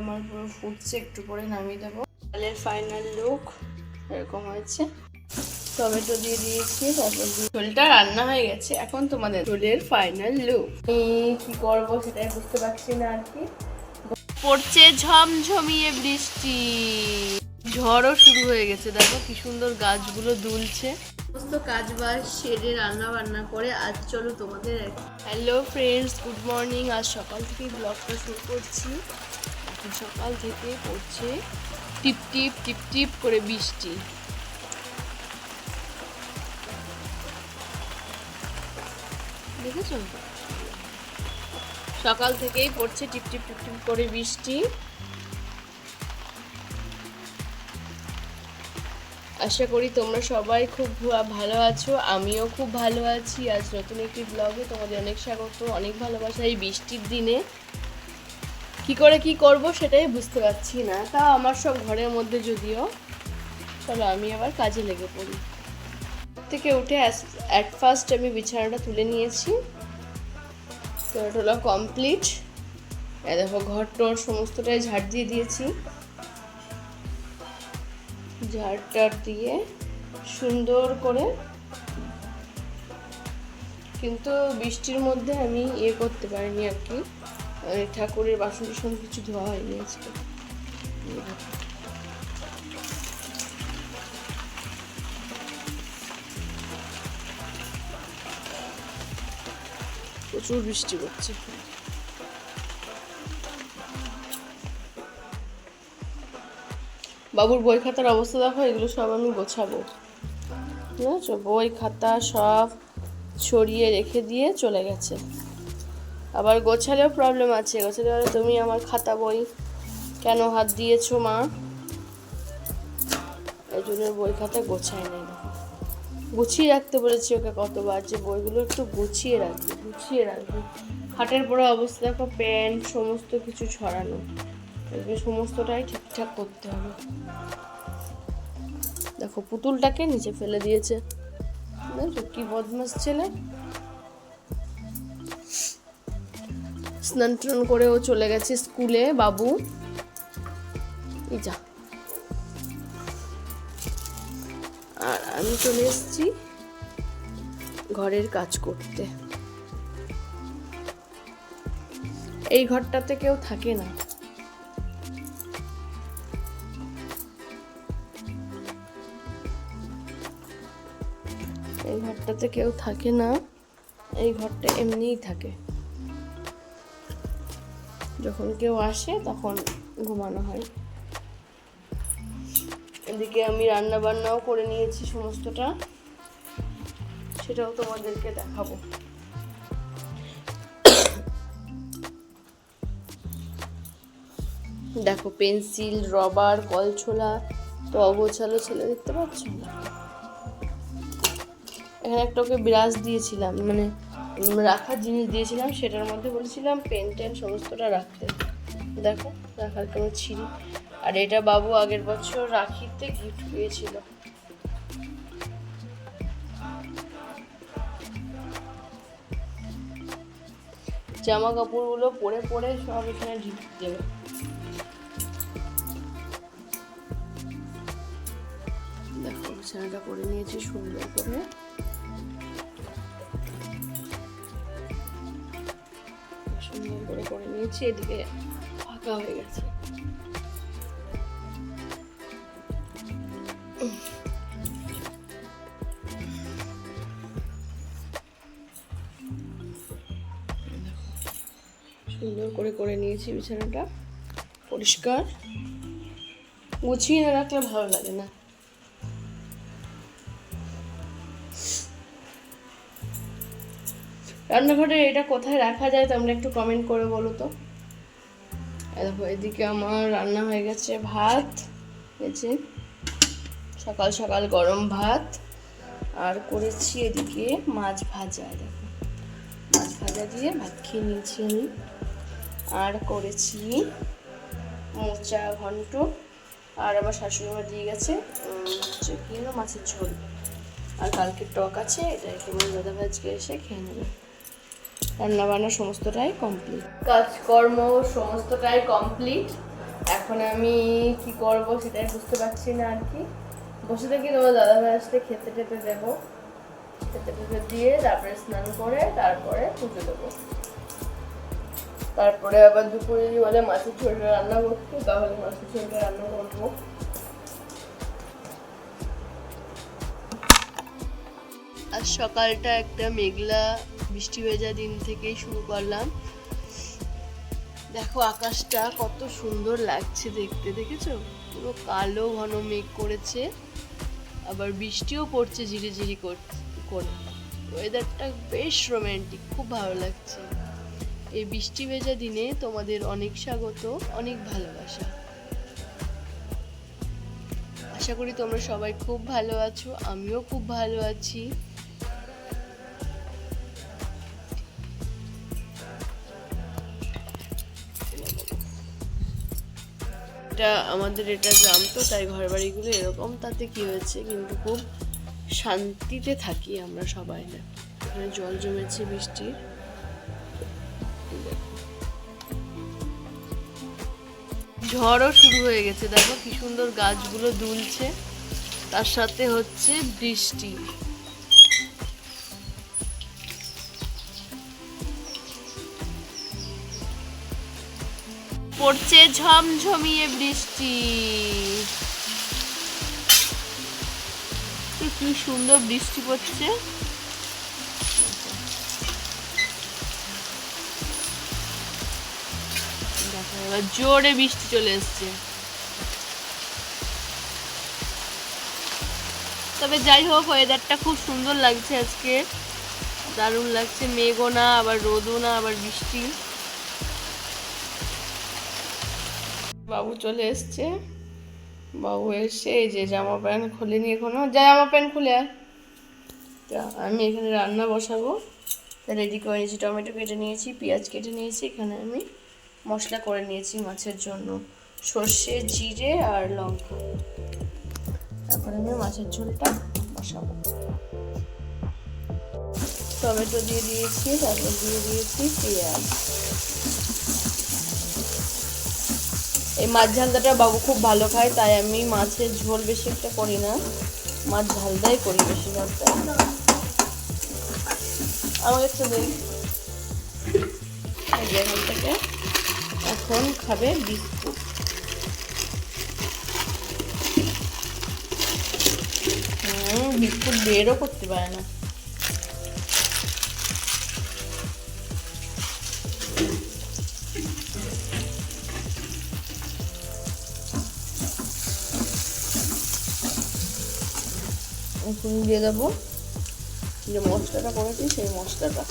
আমার পুরো ফুটছে, একটু পরে নামিয়ে দেবো। ডালের ফাইনাল লুক এরকম হয়েছে। টমেটো দিয়ে দিয়েছি, তারপর ঝোলটা রান্না হয়ে গেছে। এখন তোমাদের ঝোলের ফাইনাল লুক কি করব সেটাই বুঝতে পারছি না আর কি। পড়ছে ঝমঝমিয়ে বৃষ্টি। ঝড়ও শুরু হয়ে গেছে, দেখো কি সুন্দর গাছগুলো দুলছে। সমস্ত কাজ বাজ সেরে রান্না বান্না করে, আজ চলো তোমাদের হ্যালো ফ্রেন্ডস গুড মর্নিং আজ সকাল থেকেই ব্লগটা শুরু করছি। সকাল থেকে পড়ছে টিপ টিপ টিপ টিপ করে বৃষ্টি। দেখেছ? সকাল থেকেই পড়ছে টিপ টিপ টিপ টিপ করে বৃষ্টি। আশা করি তোমরা সবাই খুব ভালো আছো, আমিও খুব ভালো আছি। আজ নতুন একটি ব্লগে তোমাদের অনেক স্বাগত, অনেক ভালোবাসা এই বৃষ্টির দিনে। কি করে কি করব সেটাই বুঝতে পারছি না। তাও আমার সব ঘরের মধ্যে যদিও। চলো আমি আবার কাজে লেগে পড়ি। থেকে উঠে অ্যাট ফার্স্ট আমি বিছানাটা তুলে নিয়েছি। তো কমপ্লিট দেখো ঘর টর সমস্তটাই ঝাড় দিয়ে দিয়েছি। ঝাড়টার দিয়ে সুন্দর করে কিন্তু বৃষ্টির মধ্যে আমি ইয়ে করতে পারিনি আর কি। ঠাকুরের বাসন টাসন কিছু ধোয়া হয়নি আজকে প্রচুর বৃষ্টি পড়ছে। বাবুর বই খাতার অবস্থা দেখো, এগুলো সব আমি গোছাবো। বই খাতা সব ছড়িয়ে রেখে দিয়ে চলে গেছে। আবার গোছালেও প্রবলেম আছে। গোছালে বলে, তুমি আমার খাতা বই কেন হাত দিয়েছ মা? এই জন্য বই খাতা গোছায় নেই। গুছিয়ে রাখতে বলেছি ওকে কতবার যে বইগুলো একটু গুছিয়ে রাখবি গুছিয়ে রাখবি। খাটের পরে অবস্থা, দেখো প্যান্ট, সমস্ত কিছু ছড়ানো। এগুলো সমস্তটাই ঠিকঠাক করতে হবে। দেখো পুতুলটাকে নিচে ফেলে দিয়েছে। কি বদমাস ছেলে। স্নান টান করে ও চলে গেছে স্কুলে, বাবু। যা। আর আমি চলে এসেছি ঘরের কাজ করতে। এই ঘরটাতে কেউ থাকে না। এই ঘরটাতে কেউ থাকে না। এই ঘরটা এমনিই থাকে। যখন কেউ আসে, তখন ঘুমানো হয়। এদিকে আমি রান্না বান্নাও করে নিয়েছি সমস্তটা। সেটাও তোমাদেরকে দেখাবো। দেখো, পেন্সিল, রবার, কলছোলা, তো অগোছালো ছেলে দেখতে পাচ্ছ? এখানে একটা ওকে ব্রাশ দিয়েছিলাম মানে রাখার জিনিস দিয়েছিলাম, সেটার মধ্যে বলেছিলাম পেন টেন সমস্তটা রাখতে। দেখো, রাখার কোনো ছিঁড়ি। আর এটা বাবু আগের বছর রাখিতে গিফট পেয়েছিল। জামা কাপড়গুলো পরে পরে সব এখানে ঢিপ দেবে। দেখো, বিছানাটা করে নিয়েছি, সুন্দর করে। সুন্দর করে করে নিয়েছি, এদিকে ফাঁকা হয়ে গেছে। সুন্দর করে করে নিয়েছি বিছানাটা, পরিষ্কার। গুছিয়ে না রাখলে ভালো লাগে না। রান্নাঘরে এটা কোথায় রাখা যায় তোমরা একটু কমেন্ট করে বলো তো। দেখো, এদিকে আমার রান্না হয়ে গেছে ভাত হয়েছে সকাল সকাল গরম ভাত, আর করেছি এদিকে মাছ ভাজা দেখো। মাছ ভাজা দিয়ে ভাত খেয়ে নিয়েছি আমি। আর করেছি মোচা ঘন্ট, আর আমার শাশুড়ি মা দিয়ে গেছে হচ্ছে কি মাছের ঝোল। আর কালকে টক আছে এটা তোমার দাদা ভাজকে এসে খেয়ে নেবে। রান্না বান্না সমস্তটাই কমপ্লিট কাজকর্ম সমস্তটাই কমপ্লিট এখন আমি কি করব সেটাই বুঝতে পারছি না আর কি। বসে থেকে তোমার দাদা ভাই আসলে খেতে টেতে দেবো। খেতে টেতে দিয়ে তারপরে স্নান করে তারপরে পুজো দেবো। তারপরে আবার দুপুরে যদি বলে মাছের ঝোলটা রান্না করতে তাহলে মাছের ঝোলটা রান্না করব। আজ সকালটা একটা মেঘলা বৃষ্টি ভেজা দিন থেকেই শুরু করলাম। দেখো আকাশটা কত সুন্দর লাগছে দেখতে, দেখেছ? পুরো কালো ঘন মেঘ করেছে। আবার বৃষ্টিও পড়ছে ঝিরি ঝিরি করে। ওয়েদারটা বেশ রোম্যান্টিক খুব ভালো লাগছে। এই বৃষ্টি ভেজা দিনে তোমাদের অনেক স্বাগত, অনেক ভালোবাসা। আশা করি তোমরা সবাই খুব ভালো আছো, আমিও খুব ভালো আছি। এটা আমাদের এটা গ্রাম তো, তাই ঘর বাড়িগুলো এরকম। তাতে কি হয়েছে কিন্তু খুব শান্তিতে থাকি আমরা সবাই না। এখানে জল জমেছে বৃষ্টির ঝড়ও শুরু হয়ে গেছে। দেখো কি সুন্দর গাছগুলো দুলছে। তার সাথে হচ্ছে বৃষ্টি। পড়ছে ঝমঝমিয়ে বৃষ্টি। কি- সুন্দর বৃষ্টি পড়ছে। জোরে বৃষ্টি চলে এসছে। তবে যাই হোক ওয়েদারটা খুব সুন্দর লাগছে আজকে। দারুণ লাগছে, মেঘও না, আবার রোদও না, আবার বৃষ্টি। বাবু চলে এসছে। বাবু এসে এই যে জামা প্যান্ট খুলেনি এখনও। যা, জামা প্যান্ট খুলে। তা আমি এখানে রান্না বসাবো। রেডি করে নিয়েছি, টমেটো কেটে নিয়েছি, পেঁয়াজ কেটে নিয়েছি। এখানে আমি মশলা করে নিয়েছি মাছের জন্য। সর্ষে, জিরে আর লঙ্কা। তারপরে আমি মাছের ঝোলটা বসাবো। টমেটো দিয়ে দিয়েছি, তারপর দিয়ে দিয়েছি পেঁয়াজ। এই মাছ ঝালদাটা বাবু খুব ভালো খায়, তাই আমি মাছের ঝোল বেশি একটা করি না। মাছ ঝালদাই করি বেশিরভাগটা। আমাকে একটু দিন এই এখান খাবে বিস্কুট। বিস্কুট বেরও করতে পারে না। এখন দিয়ে দেবো। যে মশলাটা করেছি, সেই মশলাটা।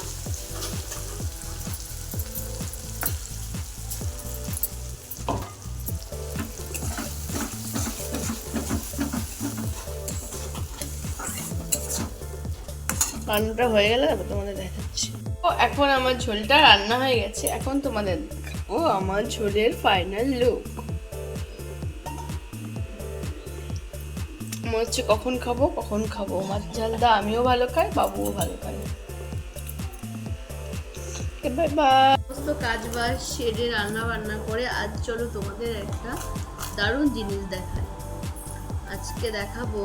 রান্নাটা হয়ে গেলে তারপর তোমাদের দেখাচ্ছি। ও এখন আমার ঝোলটা রান্না হয়ে গেছে। এখন তোমাদের দেখাবো আমার ঝোলের ফাইনাল লুক মনে হচ্ছে কখন খাব কখন খাব। মাছ ঝালদা আমিও ভালো খাই, বাবুও ভালো খাই বাই বাই সমস্ত কাজ বাজ সেরে রান্না বান্না করে আজ চলো তোমাদের একটা দারুণ জিনিস দেখাই। আজকে দেখাবো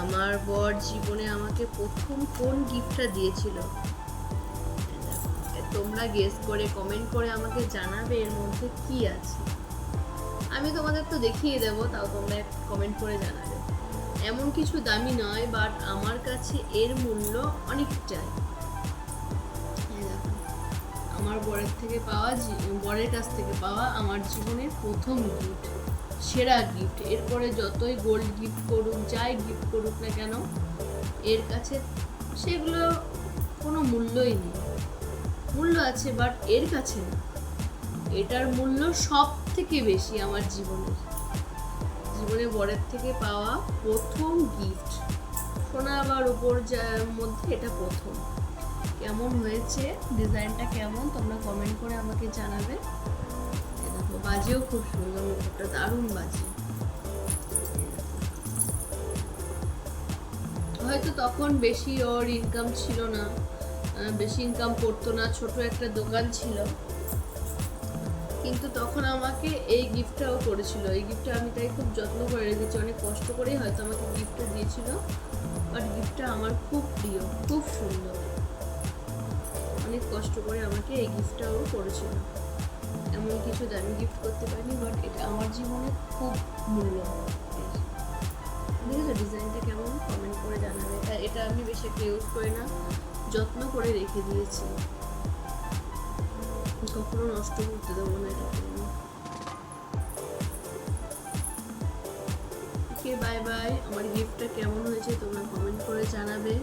আমার বর জীবনে আমাকে প্রথম কোন গিফটটা দিয়েছিল। তোমরা গেস করে কমেন্ট করে আমাকে জানাবে এর মধ্যে কি আছে। আমি তোমাদের তো দেখিয়ে দেবো, তাও তোমরা কমেন্ট করে জানাবে। এমন কিছু দামি নয় বাট আমার কাছে এর মূল্য অনেকটাই। আমার বরের থেকে পাওয়া বরের কাছ থেকে পাওয়া আমার জীবনের প্রথম গিফট সেরা গিফট এরপরে যতই গোল্ড গিফট করুক, যাই গিফট করুক না কেন, এর কাছে সেগুলো কোনো মূল্যই নেই। মূল্য আছে বাট এর কাছে এটার মূল্য সব থেকে বেশি আমার জীবনের। জীবনে বরের থেকে পাওয়া প্রথম গিফট সোনা আবার উপর যা- মধ্যে এটা প্রথম। কেমন হয়েছে? ডিজাইনটা কেমন? তোমরা কমেন্ট করে আমাকে জানাবে। দেখো, বাজেও খুব সুন্দর, মুখটা দারুণ বাজে। হয়তো তখন বেশি ওর ইনকাম ছিল না বেশি ইনকাম করতো না, ছোট একটা দোকান ছিল। কিন্তু তখন আমাকে এই গিফটটাও করেছিল। এই গিফটটা আমি তাই খুব যত্ন করে রেখেছি। অনেক কষ্ট করেই হয়তো আমাকে গিফটটা দিয়েছিল। বাট গিফটটা আমার খুব প্রিয়, খুব সুন্দর। অনেক কষ্ট করে আমাকে এই গিফটটাও করেছিল। এমন কিছু দামি গিফট করতে পারিনি বাট এটা আমার জীবনে খুব মূল্য দেখেছ ডিজাইনটা কেমন? কমেন্ট করে জানাবে। এটা আমি বেশি একটা ইউজ করি না, যত্ন করে রেখে দিয়েছি। কখনো নষ্ট করতে দেবো না আমি ওকে বাই বাই আমার গিফটটা কেমন হয়েছে তোমরা কমেন্ট করে জানাবে।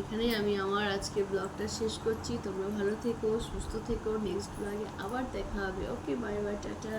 এখানেই আমি আমার আজকে ব্লগটা শেষ করছি। তোমরা ভালো থেকো, সুস্থ থেকো। নেক্সট ব্লগে আবার দেখা হবে। Okay bye bye tata.